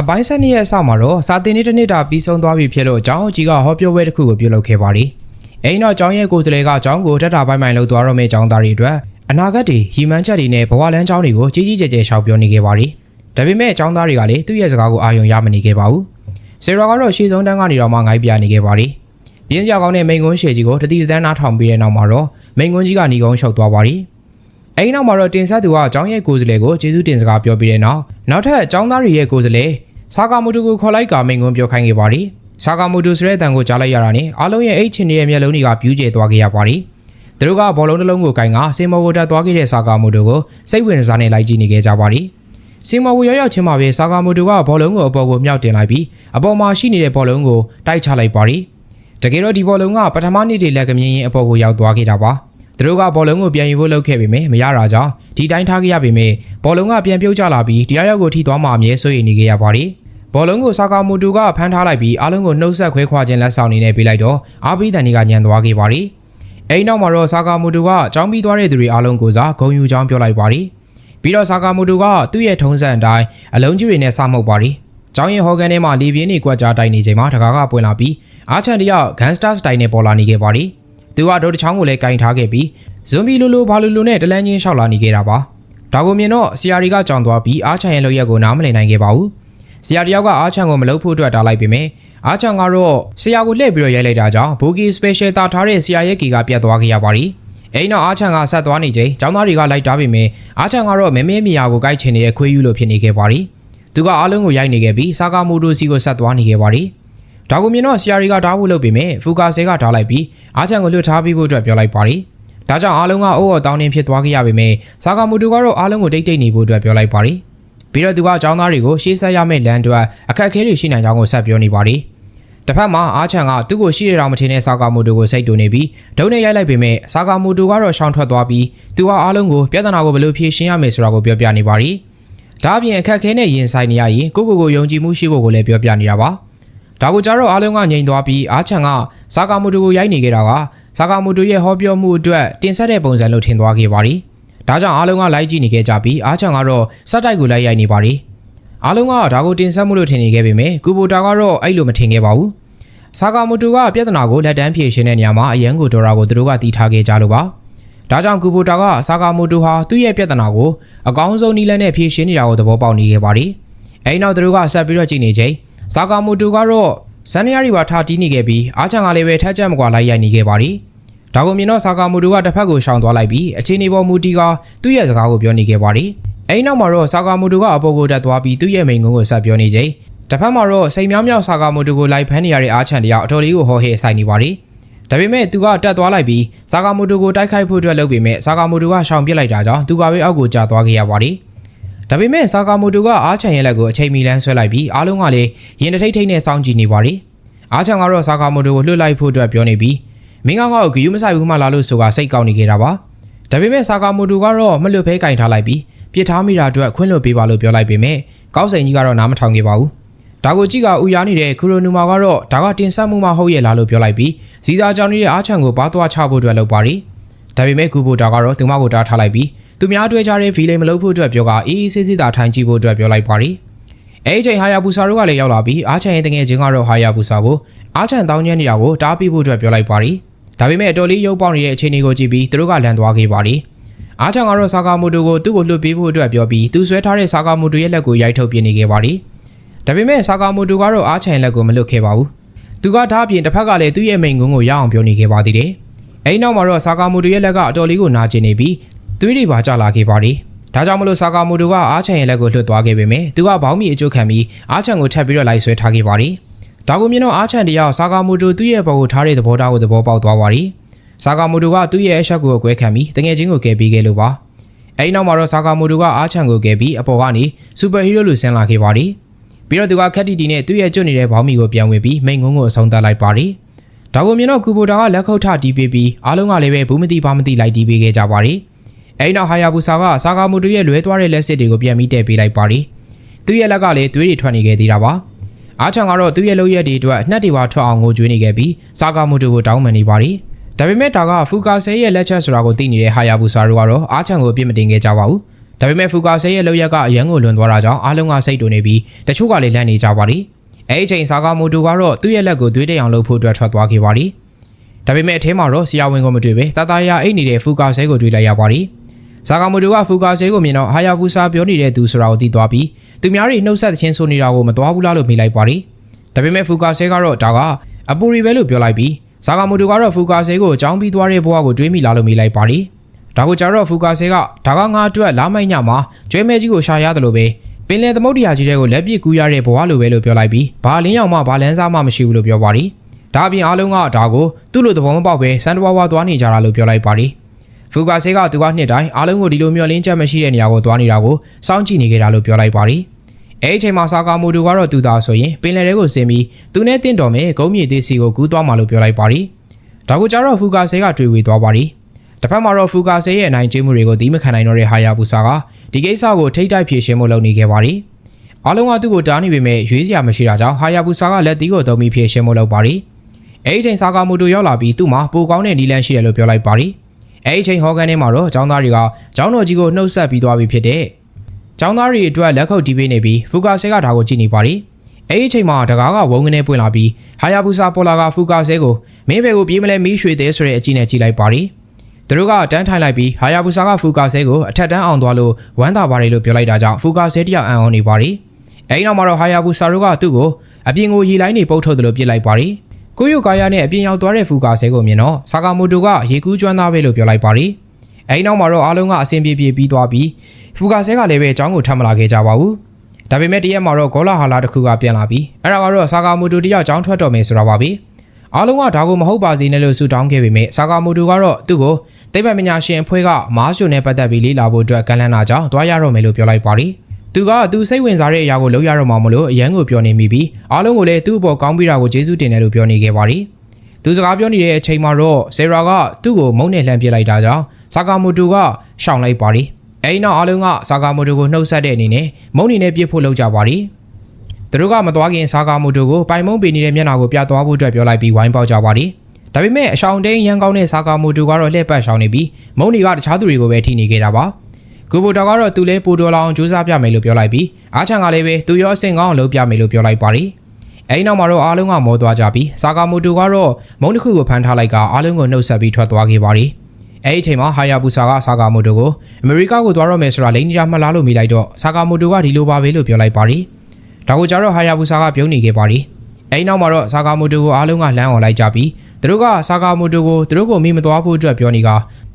အပိုင်းဆက်နှစ်ရဲ့အစမှာတော့စာတင်နေ့တစ်နှစ်တာပြီးဆုံးသွားပြီဖြစ်လို့အကြောင်းအကြီးကဟောပြောပွဲတစ်ခုကိုပြုလုပ်ခဲ့ပါတယ်။အဲဒီနောက်ကျောင်းရဲ့ကိုယ်စားလှယ်ကအကြောင်းကိုတက်တာပိုင်းပိုင်းလုပ်သွားတော့မယ့်ကျောင်းသားတွေအတွက်အနာဂတ်တွေရည်မှန်းချက်တွေနဲ့ဘဝလမ်းကြောင်းတွေကိုကြီးကြီးကျယ်ကျယ်ရှောက်ပြောနေခဲ့ပါတယ်။ဒါပေမဲ့ကျောင်းသားတွေကလည်းသူ့ရဲ့စကားကိုအာရုံရမနေခဲ့ပါဘူး။ဆယ်ရာကတော့ရှေ့ဆုံးတန်းကနေတော့မှငိုင်းပြနေခဲ့ပါတယ်။ပြင်းကြကောင်းတဲ့မိန်ကွန်းရှည်ကြီးကိုတတိတန်းနားထောင်ပြီးတဲ့နောက်မှာတော့မိန်ကွန်းကြီးကညီကုန်းရှုပ်သွားပါတယ်။ အဲဒီနောက်မှာတော့တင်ဆက်သူကအကြောင်းရဲ့ကိုယ်စားလှယ်ကိုကျေးဇူးတင်စကားပြောပြီးတဲ့နောက်နောက်ထပ်အကြောင်းသားတွေရဲ့ကိုယ်စားလှယ်ဆာကာမိုတိုကိုခေါ်လိုက်ကမိန်ကွန်းပြောခိုင်းခဲ့ပါတယ်။ဆာကာမိုတိုဆိုတဲ့အတန်ကိုကြားလိုက်ရတာနဲ့အားလုံးရဲ့အိတ်ချင်နေတဲ့မျက်လုံးတွေကပြူးကျဲသွားခဲ့ရပါတယ်။သူတို့ကဘောလုံးတစ်လုံးကိုကင်ကစင်မော်ဝတက်သွားခဲ့တဲ့ဆာကာမိုတိုကိုစိတ်ဝင်စားနေလိုက်ကြည့်နေခဲ့ကြပါတယ်။စင်မော်ကိုရောက်ရောက်ချင်းမှာပဲဆာကာမိုတိုကဘောလုံးကိုအပေါ်ကိုမြောက်တင်လိုက်ပြီးအပေါ်မှာရှိနေတဲ့ဘောလုံးကိုတိုက်ချလိုက်ပါတယ်။တကယ်တော့ဒီဘောလုံးကပထမနေ့တည်းလက်ကမြင်းရင်အပေါ်ကိုရောက်သွားခဲ့တာပါ။ သူတို့ကဘောလုံးကိုပြန်ယူဖို့လုပ်ခဲ့ပေမဲ့မရတာကြောင့်ဒီတိုင်းထားခဲ့ရပေမဲ့ဘောလုံးကပြန်ပြုတ်ကျလာပြီးတရားရောက်ကိုထိသွားမှအမြဲစိုးရိမ်နေခဲ့ရပါတယ်။ဘောလုံးကိုဆာကာမိုတိုကဖမ်းထားလိုက်ပြီးအားလုံးကိုနှုတ်ဆက်ခွဲခွာခြင်းလက်ဆောင်နေနဲ့ပေးလိုက်တော့အာဘီတန်ဒီကညံသွားခဲ့ပါတယ်။အဲဒီနောက်မှာတော့ဆာကာမိုတိုကအကြောင်းပြီးသွားတဲ့သူတွေအားလုံးကိုစားဂုံယူကြောင်းပြောလိုက်ပါတယ်။ပြီးတော့ဆာကာမိုတိုကသူ့ရဲ့ထုံးစံအတိုင်းအလုံးကြီးတွေနဲ့စမှုတ်ပါတယ်။ကျောင်းရင်ဟော်ကန်ထဲမှာလီပြင်းတွေကွက်ကြားတိုက်နေချိန်မှာတကားကပွင့်လာပြီးအာချန်တယောက်ဂန်စတာစတိုင်နဲ့ပေါ်လာနေခဲ့ပါတယ်။ သူကဒိုတချောင်းကိုလည်းကင်ထားခဲ့ပြီးဇွန်ဘီလိုလိုဘာလိုလိုနဲ့တလန်းချင်းရှောက်လာနေခဲ့တာပါ။ဒါကိုမြင်တော့ဆီယာရီကကြောင်သွားပြီးအာချန်ရဲ့လောက်ရက်ကိုနားမလည်နိုင်ခဲ့ပါဘူး။ဆီယာတယောက်ကအာချန်ကိုမလုပ်ဖို့အတွက်တားလိုက်ပေမဲ့အာချန်ကတော့ဆီယာကိုလှည့်ပြီးတော့ရိုက်လိုက်တာကြောင့်ဘူဂီစပယ်ရှယ်တာထားတဲ့ဆီယာရဲ့ကီကပြတ်သွားခဲ့ရပါတယ်။အဲဒီနောက်အာချန်ကဆက်သွားနေချိန်ចောင်းသားတွေကလိုက်တားပေမဲ့အာချန်ကတော့မဲမဲမီယာကိုကိုက်ချင်နေတဲ့ခွေးယူလိုဖြစ်နေခဲ့ပါတယ်။သူကအားလုံးကိုရိုက်နေခဲ့ပြီးစာကာမိုတိုစီကိုဆက်သွားနေခဲ့ပါတယ်။ ဒါကိုမြင်တော့ဆီယာရီကဓာတ်ဖို့လုပ်ပေမဲ့ဖူကာဆဲကဓာတ်လိုက်ပြီးအာချန်ကိုလွတ်ထားပြီးဖို့အတွက်ပြောလိုက်ပါတယ်။ဒါကြောင့်အားလုံးကအိုးအော်တောင်းတင်းဖြစ်သွားခဲ့ရပေမဲ့စာကာမိုတိုကတော့အားလုံးကိုတိတ်တိတ်နေဖို့အတွက်ပြောလိုက်ပါတယ်။ပြီးတော့သူကအကြောင်းသားတွေကိုရှေ့ဆက်ရမယ့်လမ်းအတွက်အခက်အခဲတွေရှိနိုင်ကြောင်းကိုဆက်ပြောနေပါတယ်။တစ်ဖက်မှာအာချန်ကသူ့ကိုရှိရတောင်မထင်တဲ့စာကာမိုတိုကိုစိတ်တူနေပြီးဒုံနဲ့ရိုက်လိုက်ပေမဲ့စာကာမိုတိုကတော့ရှောင်ထွက်သွားပြီးသူကအားလုံးကိုပြဿနာကိုဘယ်လိုဖြေရှင်းရမယ်ဆိုတာကိုပြောပြနေပါတယ်။ဒါအပြင်အခက်အခဲနဲ့ရင်ဆိုင်နေရရင်ကိုကိုကိုယုံကြည်မှုရှိဖို့ကိုလည်းပြောပြနေတာပါ။ ဒါကိုကြတော့အားလုံးကငြိမ်သွားပြီးအာချန်ကစာကာမိုတိုကိုရိုက်နေခဲ့တာကစာကာမိုတိုရဲ့ဟောပြောမှုအတွက်တင်ဆက်တဲ့ပုံစံလို့ထင်သွားခဲ့ပါတယ်။ဒါကြောင့်အားလုံးကလိုက်ကြည့်နေခဲ့ကြပြီးအာချန်ကတော့စက်တိုက်ကိုလိုက်ရိုက်နေပါတယ်။အားလုံးကဒါကိုတင်ဆက်မှုလို့ထင်နေခဲ့ပေမဲ့ကူဘိုတာကတော့အဲ့လိုမထင်ခဲ့ပါဘူး။စာကာမိုတိုကပြဿနာကိုလက်တန်းဖြေရှင်းတဲ့နေရာမှာအရန်ကိုဒေါ်ရာကိုသူတို့ကတီးထားခဲ့ကြလို့ပါ။ဒါကြောင့်ကူဘိုတာကစာကာမိုတိုဟာသူ့ရဲ့ပြဿနာကိုအကောင်းဆုံးနည်းလမ်းနဲ့ဖြေရှင်းနေတာကိုသဘောပေါက်နေခဲ့ပါတယ်။အဲဒီနောက်သူတို့ကဆက်ပြီးတော့ကြည့်နေချိန် စာကာမိုတိုကတော့ဇန်နဝါရီပါထားတီးနေခဲ့ပြီးအာချန်ကလည်းပဲထက်ချက်မကွာလိုက်ရိုက်နေခဲ့ပါတယ်။ဒါကိုမြင်တော့ဆာကာမူတိုကတစ်ဖက်ကိုရှောင်သွားလိုက်ပြီးအခြေအနေပေါ်မူတီကသူ့ရဲ့စကားကိုပြောနေခဲ့ပါတယ်။အဲဒီနောက်မှာတော့ဆာကာမူတိုကအပေါ်ကိုတက်သွားပြီးသူ့ရဲ့မိန်ကုန်းကိုဆက်ပြောနေချိန်တစ်ဖက်မှာတော့စိန်မြောင်းမြောက်ဆာကာမူတိုကိုလိုက်ဖမ်းနေရတဲ့အာချန်တယောက်အတော်လေးကိုဟောဟဲဆိုင်နေပါတယ်။ဒါပေမဲ့သူကတက်သွားလိုက်ပြီးဆာကာမူတိုကိုတိုက်ခိုက်ဖို့အတွက်လုပ်ပေမဲ့ဆာကာမူတိုကရှောင်ပစ်လိုက်တာကြောင့်သူကပဲအောက်ကိုကျသွားခဲ့ရပါတယ်။ ဒါပေမဲ့ဆာကာမိုတိုကအားချန်ရဲ့လက်ကိုအချိန်မီလန်းဆွဲလိုက်ပြီးအားလုံးကလည်းရင်တထိတ်ထိတ်နဲ့စောင့်ကြည့်နေပါတယ်။အားချန်ကတော့ဆာကာမိုတိုကိုလွှတ်လိုက်ဖို့အတွက်ပြောနေပြီးမင်းကောင်ကဂယူးမဆိုင်ဘူးမှလာလို့ဆိုတာစိတ်ကောက်နေခဲ့တာပါ။ဒါပေမဲ့ဆာကာမိုတိုကတော့မလွတ်ဖဲကင်ထားလိုက်ပြီးပြစ်ထားမိတာအတွက်ခွင့်လွှတ်ပေးပါလို့ပြောလိုက်ပေမဲ့ကောက်စိန်ကြီးကတော့နားမထောင်ခဲ့ပါဘူး။ဒါကိုကြည့်ကဥရားနေတဲ့ခူရိုနူမာကတော့ဒါကတင်ဆက်မှုမှဟုတ်ရဲ့လားလို့ပြောလိုက်ပြီးဇီစာကြောင်နေတဲ့အားချန်ကိုပါသွားချဖို့အတွက်လုပ်ပါတယ်။ဒါပေမဲ့ဂူဘိုတာကတော့သူမကိုတားထားလိုက်ပြီး သူများတွေ့ကြတဲ့ဗီလိန်မလုပ်ဖို့အတွက်ပြောကအေးအေးဆေးဆေးသာထိုင်ကြည့်ဖို့အတွက်ပြောလိုက်ပါတယ်။အဲဒီချိန်ဟာယာပူစာတို့ကလည်းရောက်လာပြီးအားချန်ရဲ့တငယ်ချင်းကတော့ဟာယာပူစာကိုအားချန်တောင်းကျမ်းနေတာကိုတားပြီးဖို့အတွက်ပြောလိုက်ပါတယ်။ဒါပေမဲ့အတော်လေးရုပ်ပေါက်နေတဲ့အခြေအနေကိုကြည့်ပြီးသူတို့ကလန်သွားခဲ့ပါတယ်။အားချန်ကတော့ဆာကာမိုတိုကိုသူ့ကိုလွှတ်ပေးဖို့အတွက်ပြောပြီးသူဆွဲထားတဲ့ဆာကာမိုတိုရဲ့လက်ကိုရိုက်ထုတ်ပြနေခဲ့ပါတယ်။ဒါပေမဲ့ဆာကာမိုတိုကတော့အားချန်လက်ကိုမလွတ်ခဲ့ပါဘူး။သူကဒါအပြင်တစ်ဖက်ကလည်းသူ့ရဲ့မိန်ကုန်းကိုရအောင်ပြောနေခဲ့ပါသေးတယ်။အဲဒီနောက်မှာတော့ဆာကာမိုတိုရဲ့လက်ကအတော်လေးကိုနာကျင်နေပြီး သွေးတွေပါကျလာခဲ့ပါတယ်။ဒါကြောင့်မလို့ဆာကာမိုတိုကအားချန်ရဲ့လက်ကိုလွှတ်သွားခဲ့ပေမဲ့သူကဘောင်းမီအကျုပ်ခံပြီးအားချန်ကိုထပ်ပြီးတော့လိုက်ဆွဲထားခဲ့ပါတယ်။ဒါကိုမြင်တော့အားချန်တယောက်ဆာကာမိုတိုသူ့ရဲ့ဘောကိုထားတဲ့သဘောထားကိုသဘောပေါက်သွားပါတယ်။ဆာကာမိုတိုကသူ့ရဲ့အချက်ကိုအကွဲခံပြီးတငယ်ချင်းကိုကယ်ပေးခဲ့လို့ပါ။အဲဒီနောက်မှာတော့ဆာကာမိုတိုကအားချန်ကိုကယ်ပြီးအပေါ်ကနေစူပါဟီးရိုးလိုဆင်းလာခဲ့ပါတယ်။ပြီးတော့သူကခက်တီတီနဲ့သူ့ရဲ့ကျွတ်နေတဲ့ဘောင်းမီကိုပြန်ဝင်ပြီးမိန်ကုန်းကိုအဆုံးသတ်လိုက်ပါတယ်။ဒါကိုမြင်တော့ကူဘိုတာကလက်ခုပ်ထတီးပေးပြီးအားလုံးကလည်းပဲဘူးမတိပါမတိလိုက်တီးပေးခဲ့ကြပါတယ်။ အဲဒီနောက်ဟာယာဘူဆာကဆာကာမိုတိုရဲ့လွဲသွားတဲ့လက်စစ်တွေကိုပြန်ပြီးတည့်ပေးလိုက်ပါတယ်။သူ့ရဲ့လက်ကလည်းသွေးတွေထွက်နေခဲ့သေးတာပါ။အားချောင်ကတော့သူ့ရဲ့လုပ်ရက်တွေအတွက်နှက်တွေပါထွက်အောင်ငိုကြွေးနေခဲ့ပြီးဆာကာမိုတိုကိုတောင်းပန်နေပါတယ်။ဒါပေမဲ့ဒါကဖူကာဆဲရဲ့လက်ချက်ဆိုတာကိုသိနေတဲ့ဟာယာဘူဆာတို့ကတော့အားချောင်ကိုအပြစ်မတင်ခဲ့ကြပါဘူး။ဒါဒါပေမဲ့ဖူကာဆေးရဲ့လောက်ရက်ကအရန်ကိုလွန်သွားတာကြောင့်အားလုံးကစိတ်တူနေပြီးတချို့ကလည်းလန့်နေကြပါသည်အဲ့ဒီအချိန်ဆာကာမိုတိုကတော့သူ့ရဲ့လက်ကိုသွေးတိတ်အောင်လုပ်ဖို့အတွက်ထွက်သွားခဲ့ပါသည်ဒါပေမဲ့အထဲမှာတော့ဆရာဝန်ကမတွေ့ပဲတာတာယာအိတ်နေတဲ့ဖူကာဆေးကိုတွေ့လိုက်ရပါသည် ဆာကာမိုတိုကဖူကာဆေးကိုမြင်တော့ဟာယာဘူဆာပြောနေတဲ့သူဆိုတာကိုသိသွားပြီးသူများတွေနှုတ်ဆက်သချင်းဆိုနေတာကိုမသွားဘူးလားလို့မေးလိုက်ပါသည်ဒါပေမဲ့ဖူကာဆေးကတော့ဒါကအပူရီပဲလို့ပြောလိုက်ပြီးဆာကာမိုတိုကတော့ဖူကာဆေးကိုအကြောင်းပြီးသွားတဲ့ဘဝကိုတွေးမိလားလို့မေးလိုက်ပါသည်ဒါကိုကြတော့ဖူကာဆေကဒါကငါအတွက်လာမိုက်ညမှာကျွဲမဲကြီးကိုရှာရတယ်လို့ပဲပင်လယ်သမုဒ္ဒရာကြီးတဲ့ကိုလက်ပစ်ကူးရတဲ့ဘဝလိုပဲလို့ပြောလိုက်ပြီးဘာလင်းရောက်မှဘာလန်းစားမှမရှိဘူးလို့ပြောပါသည်ဒါအပြင်အားလုံးကဒါကိုသူ့လိုသဘောမပေါက်ပဲစန်တဝါဝါသွားနေကြတာလို့ပြောလိုက်ပါသည် ဖူကာဆေကသူကနှစ်တိုင်းအားလုံးကိုဒီလိုမျောလင်းချက်မရှိတဲ့နေရာကိုသွားနေတာကိုစောင့်ကြည့်နေကြတာလို့ပြောလိုက်ပါသည်အဲ့ဒီအချိန်မှာဆာကာမိုတိုကတော့သူသားဆိုရင်ပင်လယ်ထဲကိုဆင်းပြီးသူနဲ့တင့်တော်မယ်ဂုံးမြေသေးစီကိုကူးသွားမှလို့ပြောလိုက်ပါသည်ဒါကိုကြတော့ဖူကာဆေကတွေ့ဝေသွားပါသည်တစ်ဖက်မှာတော့ဖူကာဆေးရဲ့အနိုင်ကျင့်မှုတွေကိုဒီမခံနိုင်တော့တဲ့ဟာယာဘူဆာကဒီကိစ္စကိုထိတ်တိုက်ဖြေရှင်းဖို့လုပ်နေခဲ့ပါတယ်။အားလုံးကသူ့ကိုတားနေပေမဲ့ရွေးစရာမရှိတာကြောင့်ဟာယာဘူဆာကလက်သီးကိုသုံးပြီးဖြေရှင်းဖို့လုပ်ပါတယ်။အဲဒီအချိန်ဆာကာမူတိုရောက်လာပြီးသူ့မှာပိုကောင်းတဲ့နီလန်ရှိတယ်လို့ပြောလိုက်ပါတယ်။ အဲဒီအချိန်ဟော်ဂန်ထဲမှာတော့ចောင်းသားတွေကចောင်းတော်ကြီးကိုနှုတ်ဆက်ပြီးသွားပြီဖြစ်တဲ့ចောင်းသားတွေအတွက်လက်ခုပ်တီးပေးနေပြီးဖူကာဆေးကဒါကိုကြည့်နေပါတယ်။အဲဒီအချိန်မှာတကားကဝုန်းကနေပွင့်လာပြီးဟာယာဘူဆာပေါ်လာကဖူကာဆေးကိုမင်းဘယ်ကိုပြေးမလဲမီးရွှေသေးဆိုတဲ့အကြည့်နဲ့ကြည့်လိုက်ပါတယ်။ သူတို့ကတန်းထိုင်လိုက်ပြီးဟာယာဘူဆာကဖူကာဆဲကိုအထက်တန်းအောင်သွားလို့ဝမ်းသာပါတယ်လို့ပြောလိုက်တာကြောင့်ဖူကာဆဲတယောက်အံ့ဩနေပါရီအဲဒီနောက်မှာတော့ဟာယာဘူဆာတို့ကသူ့ကိုအပြင်ကိုရေလိုင်းနေပုတ်ထုတ်တယ်လို့ပြစ်လိုက်ပါရီ ကိုယိုကာယာနဲ့အပြင်ရောက်သွားတဲ့ဖူကာဆဲကိုမြင်တော့ဆာကာမိုတိုကရေကူးကျွမ်းသားပဲလို့ပြောလိုက်ပါရီအဲဒီနောက်မှာတော့အားလုံးကအဆင်ပြေပြေပြီးသွားပြီးဖူကာဆဲကလည်းပဲအကြောင်းကိုထပ်မလာခဲ့ကြပါဘူးဒါပေမဲ့တရက်မှာတော့ဂေါလာဟာလာတစ်ခုကပြန်လာပြီးအဲ့ဒါကတော့ဆာကာမိုတိုတယောက်အကြောင်းထွက်တော်မယ်ဆိုတာပါပဲအားလုံးကဒါကိုမဟုတ်ပါစေနဲ့လို့ဆူတောင်းခဲ့ပေမဲ့ဆာကာမိုတိုကတော့သူ့ကိုသိပ္ပံပညာရှင်အဖွဲ့ကမားရှုံနဲ့ပတ်သက်ပြီးလေ့လာဖို့အတွက်ကန့်လန့်တာကြောင့်တွားရတော့မယ်လို့ပြောလိုက်ပါရီ သူကသူစိတ်ဝင်စားတဲ့အရာကိုလုပ်ရတော့မှာမလို့အရန်ကိုပြောနေမိပြီးအားလုံးကိုလည်းသူ့အပေါ်ကောင်းပြီးတာကိုကျေးဇူးတင်တယ်လို့ပြောနေခဲ့ပါရီသူစကားပြောနေတဲ့အချိန်မှာတော့ဆယ်ရာကသူ့ကိုမုန်းနဲ့လှမ်းပစ်လိုက်တာကြောင့်ဆာကာမိုတိုကရှောင်လိုက်ပါရီအဲဒီနောက်အားလုံးကဆာကာမိုတိုကိုနှုတ်ဆက်တဲ့အနေနဲ့မုန်းနေနဲ့ပြစ်ဖို့လုပ်ကြပါရီသူတို့ကမသွားခင်ဆာကာမိုတိုကိုပိုင်မုံပေးနေတဲ့မျက်နှာကိုပြသွားဖို့အတွက်ပြောလိုက်ပြီးဝိုင်းပေါက်ကြပါရီဒါပေမဲ့အရှောင်တိန်ရန်ကောင်းတဲ့ဆာကာမိုတိုကတော့လှည့်ပတ်ရှောင်နေပြီးမုံနီကတခြားသူတွေကိုပဲထိနေခဲ့တာပါ ဂူဘိုတာကတော့သူလဲပိုတော်လောင်စူးစမ်းပြမယ်လို့ပြောလိုက်ပြီးအားချန်ကလည်းပဲသူရောအဆင့်ကောင်းအောင်လုပ်ပြမယ်လို့ပြောလိုက်ပါရီအဲဒီနောက်မှာတော့အားလုံးကမောသွားကြပြီးဆာကာမိုတိုကတော့မုံတစ်ခုကိုဖမ်းထားလိုက်ကအားလုံးကိုနှုတ်ဆက်ပြီးထွက်သွားခဲ့ပါရီအဲဒီအချိန်မှာဟာယာဘူဆာကဆာကာမိုတိုကိုအမေရိကကိုသွားတော့မယ်ဆိုတာလိန်နီတာမှတ်လားလို့မိလိုက်တော့ဆာကာမိုတိုကဒီလိုပါပဲလို့ပြောလိုက်ပါရီဒါကိုကြတော့ဟာယာဘူဆာကပြုံးနေခဲ့ပါရီအဲဒီနောက်မှာတော့ဆာကာမိုတိုကိုအားလုံးကလမ်းအောင်လိုက်ကြပြီးသူတို့ကဆာကာမိုတိုကိုသူတို့ကိုမိမသွားဖို့အတွက်ပြောနေက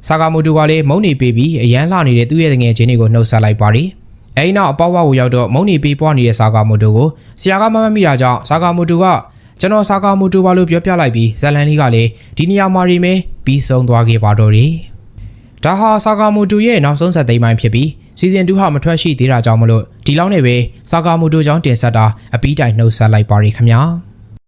ဆာကာမိုတိုကလည်းမုံနေပေးပြီးအရန်လှနေတဲ့သူ့ရဲ့ငယ်ချင်းတွေကိုနှုတ်ဆက်လိုက်ပါရီအဲဒီနောက်အပေါက်ဝါကိုရောက်တော့မုံနေပေးပွားနေတဲ့ဆာကာမိုတိုကိုဆရာကမမတ်မိတာကြောင့်ဆာကာမိုတိုကကျွန်တော်ဆာကာမိုတိုပါလို့ပြောပြလိုက်ပြီးဇလန်လေးကလည်းဒီနေရာမှာရီမဲပြီးဆုံးသွားခဲ့ပါတော့တယ်ဒါဟာဆာကာမိုတိုရဲ့နောက်ဆုံးဆက်သိမ်းပိုင်းဖြစ်ပြီးစီဇန်2ဟာမထွက်ရှိသေးတာကြောင့်မလို့ဒီလောက်နဲ့ပဲဆာကာမိုတိုကြောင့်တင်ဆက်တာအပီးတိုင်နှုတ်ဆက်လိုက်ပါရခင်ဗျာ